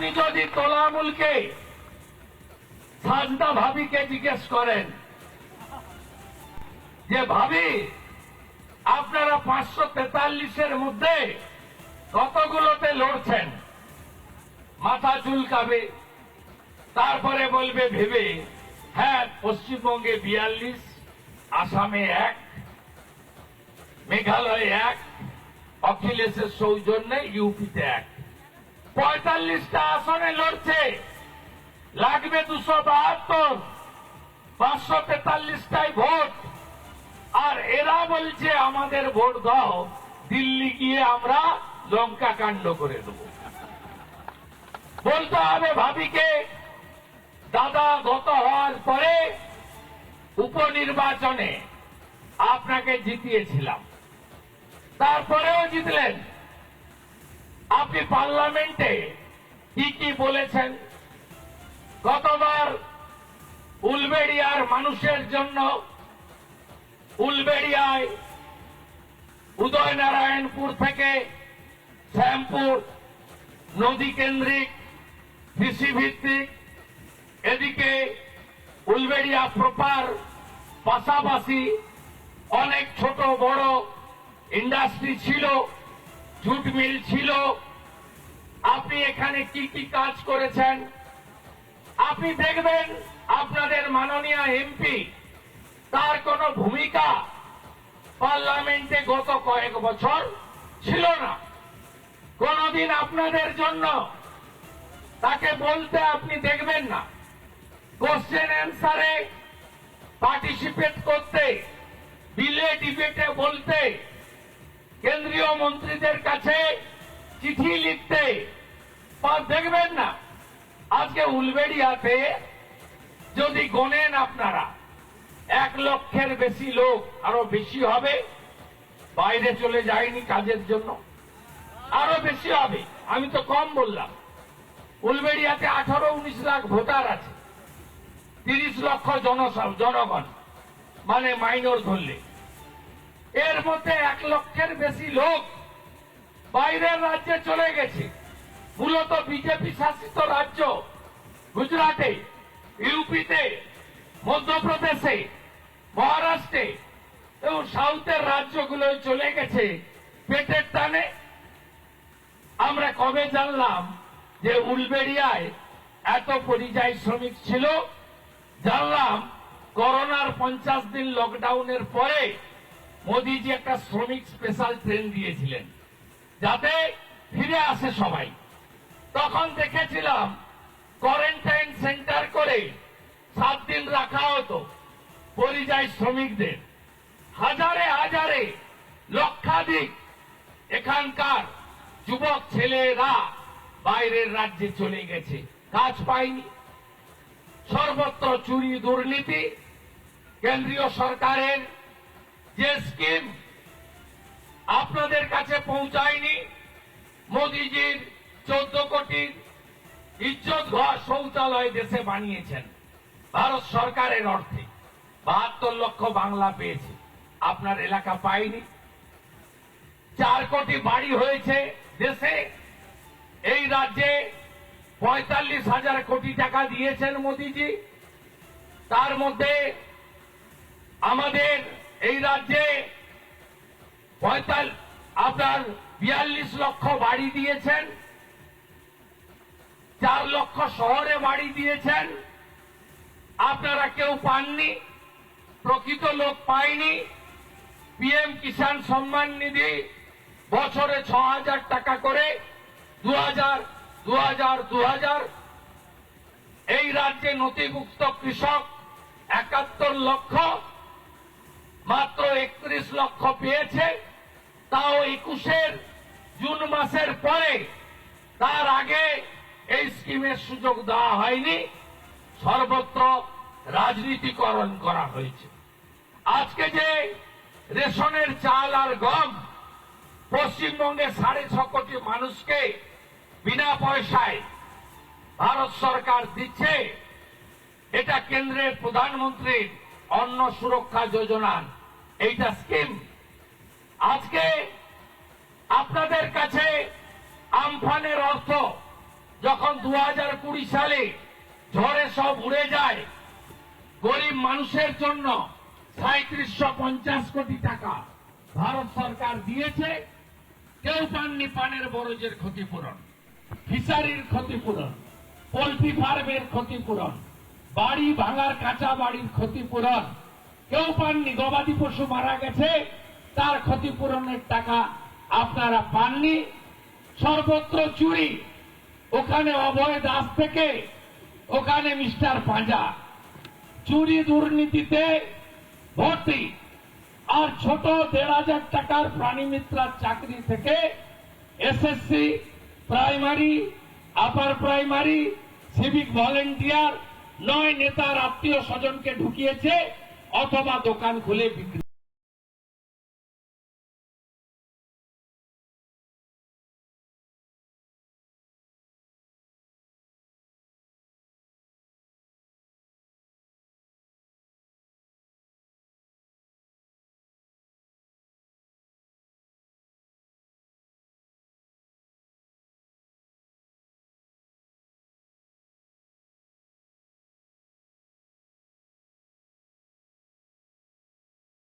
আপনি যদি তোলামুলকে সাজদা ভাবিকে জিজ্ঞেস করেন, যে ভাবি, আপনারা পাঁচশো তেতাল্লিশের মধ্যে কতগুলোতে লড়ছেন? মাথা চুলকাবে, তারপরে বলবে ভেবে হ্যাঁ পশ্চিমবঙ্গে বিয়াল্লিশ, আসামে এক, মেঘালয়ে এক, অখিলেশের সৌজন্যে ইউপিতে এক। পঁয়তাল্লিশটা আসনে লড়ছে। লাগবে দুশো বাহাত্তর, পাঁচশো তেতাল্লিশটাই ভোট। আর এরা বলছে, আমাদের ভোট দাও, দিল্লি গিয়ে আমরা লঙ্কা কাণ্ড করে দেব। বলতে হবে ভাবিকে, দাদা, গত হওয়ার পরে উপনির্বাচনে আপনাকে জিতিয়েছিলাম। তারপরেও জিতলেন। আপনি পার্লামেন্টে কি কি বলেছেন? গতবার উলবেড়িয়ার মানুষের জন্য উলবেড়িয়ায় উদয়নারায়ণপুর থেকে শ্যামপুর নদী কেন্দ্রিক কৃষি ভিত্তিক এদিকে উলবেড়িয়া প্রপার পাশাপাশি অনেক ছোট বড় ইন্ডাস্ট্রি ছিল। জুট মিল ছিল। আপনি এখানে কি কি কাজ করেছেন? আপনি দেখবেন আপনাদের মাননীয় এমপি, তার কোনো ভূমিকা পার্লামেন্টে গত কয়েক বছর ছিল না। কোনদিন আপনাদের জন্য তাকে বলতে আপনি দেখবেন না। কোশ্চেন অ্যান্সারে পার্টিসিপেট করতে বিলে ডিবেটে বলতে কেন্দ্রীয় মন্ত্রীদের কাছে চিঠি লিখতে বা দেখবেন না। আজকে উলবেড়িয়াতে যদি গোনেন আপনারা, এক লক্ষের বেশি লোক আরও বেশি হবে, বাইরে চলে যায়নি কাজের জন্য। আরও বেশি হবে, আমি তো কম বললাম। উলবেড়িয়াতে আঠারো, উনিশ লাখ ভোটার আছে, তিরিশ লক্ষ জনসং জনগণ মানে মাইনর ধরলে। এর মধ্যে এক লক্ষের বেশি লোক বাইরের রাজ্যে চলে গেছে। মূলত বিজেপি শাসিত রাজ্য গুজরাটে, ইউপিতে, মধ্যপ্রদেশে, মহারাষ্ট্রে এবং সাউথের রাজ্যগুলোয় চলে গেছে পেটের টানে। আমরা কবে জানলাম যে উলবেড়িয়ায় এত পরিযায়ী শ্রমিক ছিল? জানলাম করোনার পঞ্চাশ দিন লকডাউনের পরে মোদিজি একটা শ্রমিক স্পেশাল ট্রেন দিয়েছিলেন। যাতে ফিরে আসে সবাই। তখন দেখেছিলাম কোয়ারেন্টাইন সেন্টার করে সাত দিন রাখা হতো পরিযায়ী শ্রমিকদের। হাজারে হাজারে লক্ষাধিক এখানকার যুবক ছেলেরা বাইরের রাজ্যে চলে গেছে। কাজ পায়নি। সর্বত্র চুরি দুর্নীতি। কেন্দ্রীয় সরকারের যে স্কিম আপনাদের কাছে পৌঁছায়নি মোদিজির চোদ্দ কোটির ইজ্জত ঘর শৌচালয় দেশে বানিয়েছেন। ভারত সরকারের অর্থে বাহাত্তর লক্ষ বাংলা পেয়েছে। আপনার এলাকা পায়নি। চার কোটি বাড়ি হয়েছে দেশে। এই রাজ্যে পঁয়তাল্লিশ হাজার কোটি টাকা দিয়েছেন মোদিজি। তার মধ্যে আমাদের এই রাজ্যে আপনার বিয়াল্লিশ লক্ষ বাড়ি দিয়েছেন, চার লক্ষ শহরে বাড়ি দিয়েছেন, আপনারা কেউ পাননি, প্রকৃত লোক পায়নি, পিএম কিষাণ সম্মান নিধি বছরে ছ হাজার টাকা করে, দু হাজার দু হাজার দু হাজার। এই রাজ্যে নথিভুক্ত কৃষক একাত্তর লক্ষ মাত্র একত্রিশ লক্ষ পেয়েছে। তাও একুশের জুন মাসের পরে তার আগে এই স্কিমের সুযোগ দেওয়া হয়নি। সর্বত্র রাজনীতিকরণ করা হয়েছে। আজকে যে রেশনের চাল আর গম পশ্চিমবঙ্গে সাড়ে ছ কোটি মানুষকে বিনা পয়সায় ভারত সরকার দিচ্ছে, এটা কেন্দ্রের প্রধানমন্ত্রীর অন্ন সুরক্ষা যোজনার এইটা স্কিম আজকে আপনাদের কাছে আমফানের অর্থ যখন দু হাজার কুড়ি সালে ঝড়ে সব উড়ে যায়, গরিব মানুষের জন্য সাঁত্রিশশো পঞ্চাশ কোটি টাকা ভারত সরকার দিয়েছে, কেউ পাননি পানের বরজের ক্ষতিপূরণ, ফিশারির ক্ষতিপূরণ, পোলট্রি ফার্মের ক্ষতিপূরণ, বাড়ি ভাঙার কাঁচা বাড়ির ক্ষতিপূরণ কেউ পাননি, গবাদি পশু মারা গেছে, তার ক্ষতিপূরণের টাকা আপনারা পাননি। সর্বত্র চুরি, ওখানে অভয় দাস থেকে ওখানে মিস্টার পাঁজা। চুরি দুর্নীতিতে ভর্তি। আর ছোট দেড় হাজার টাকার প্রাণী মিত্রার চাকরি থেকে SSC primary, upper primary, civic volunteer, নয় নেতার আত্মীয় স্বজনকে ঢুকিয়েছে। অথবা দোকান খুলে বিক্রি